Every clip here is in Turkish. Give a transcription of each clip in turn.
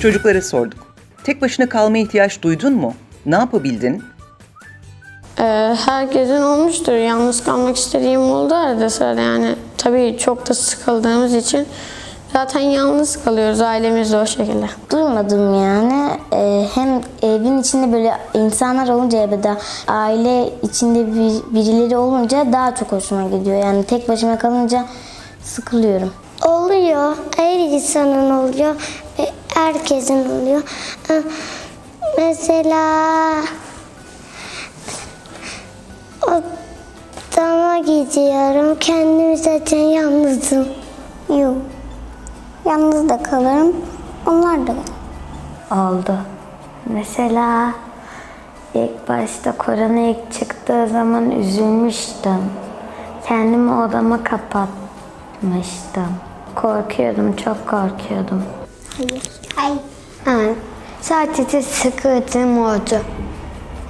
Çocuklara sorduk. Tek başına kalmaya ihtiyaç duydun mu? Ne yapabildin? Ee, herkesin olmuştur. Yalnız kalmak istediğim oldu arada sırada yani. Tabii çok da sıkıldığımız için zaten yalnız kalıyoruz ailemizle o şekilde. Duymadım yani. Ee, hem evin içinde böyle insanlar olunca ya da aile içinde bir, birileri olunca daha çok hoşuma gidiyor. Yani tek başıma kalınca sıkılıyorum. Oluyor. Her insanın oluyor. ve Herkesin oluyor. Ee, Mesela odama gidiyorum. Kendimi zaten yalnızım. Yok. Yalnız da kalırım. Onlar da Oldu. Mesela ilk başta korona ilk çıktığı zaman üzülmüştüm. Kendimi odama kapatmıştım. Korkuyordum, çok korkuyordum. Hayır. Evet. Sadece sıkıntım oldu.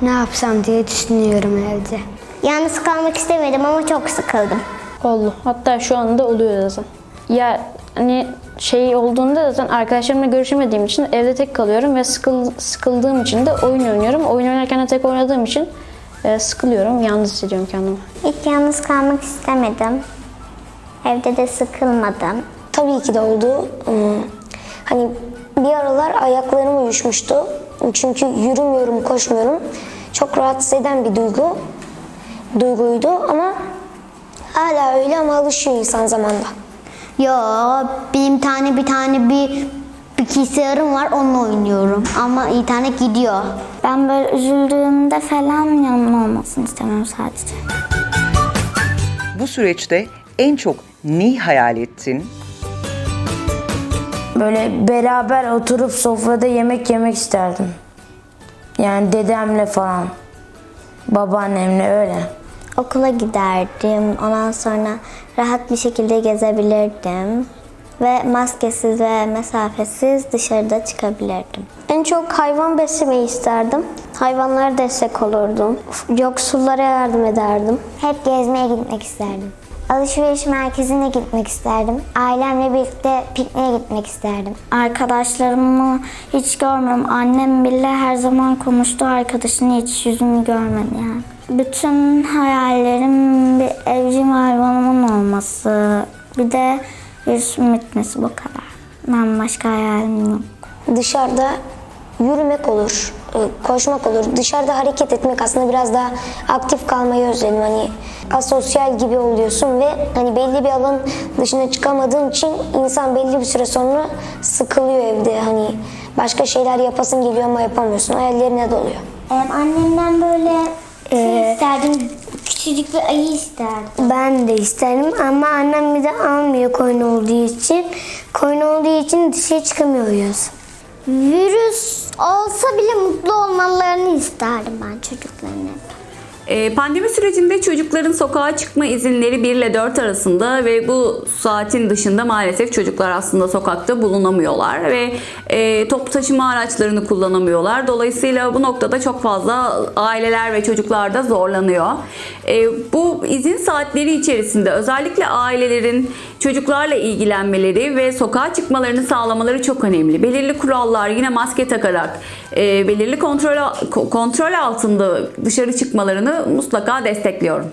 Ne yapsam diye düşünüyorum evde. Yalnız kalmak istemedim ama çok sıkıldım. Oldu. Hatta şu anda oluyor zaten. Ya hani şey olduğunda zaten arkadaşlarımla görüşemediğim için evde tek kalıyorum ve sıkıl, sıkıldığım için de oyun oynuyorum. Oyun oynarken de tek oynadığım için e, sıkılıyorum. Yalnız hissediyorum kendimi. Hiç yalnız kalmak istemedim. Evde de sıkılmadım. Tabii ki de oldu. Hmm, Hani bir aralar ayaklarım uyuşmuştu. Çünkü yürümüyorum, koşmuyorum. Çok rahatsız eden bir duygu. Duyguydu ama hala öyle ama alışıyor insan zamanla. Yo, benim tane bir tane bir bilgisayarım var onunla oynuyorum. Ama internet gidiyor. Ben böyle üzüldüğümde falan yanımda olmasını istemem sadece. Bu süreçte en çok neyi hayal ettin? Böyle beraber oturup sofrada yemek yemek isterdim. Yani dedemle falan. Babaannemle öyle. Okula giderdim. Ondan sonra rahat bir şekilde gezebilirdim. Ve maskesiz ve mesafesiz dışarıda çıkabilirdim. En çok hayvan beslemeyi isterdim. Hayvanlara destek olurdum. Yoksullara yardım ederdim. Hep gezmeye gitmek isterdim. Alışveriş merkezine gitmek isterdim. Ailemle birlikte pikniğe gitmek isterdim. Arkadaşlarımı hiç görmüyorum. Annem bile her zaman konuştu. Arkadaşını hiç yüzümü görmedi yani. Bütün hayallerim bir evcil hayvanımın olması. Bir de virüsün bitmesi bu kadar. Ben başka hayalim yok. Dışarıda yürümek olur, koşmak olur. Dışarıda hareket etmek aslında biraz daha aktif kalmayı özledim. Hani asosyal gibi oluyorsun ve hani belli bir alan dışına çıkamadığın için insan belli bir süre sonra sıkılıyor evde. Hani başka şeyler yapasın geliyor ama yapamıyorsun. Hayallerine doluyor. Em, annemden böyle şey isterdim. Küçücük bir ayı isterdim. Ben de isterim ama annem bize almıyor koyun olduğu için. Koyun olduğu için dışarı çıkamıyoruz. Virüs olsa bile mutlu olmalarını isterdim ben çocukların hep. Ee, Pandemi sürecinde çocukların sokağa çıkma izinleri 1 ile 4 arasında ve bu saatin dışında maalesef çocuklar aslında sokakta bulunamıyorlar ve e, toplu taşıma araçlarını kullanamıyorlar. Dolayısıyla bu noktada çok fazla aileler ve çocuklar da zorlanıyor. E, bu izin saatleri içerisinde özellikle ailelerin çocuklarla ilgilenmeleri ve sokağa çıkmalarını sağlamaları çok önemli. Belirli kurallar yine maske takarak e, belirli kontrol kontrol altında dışarı çıkmalarını mutlaka destekliyorum.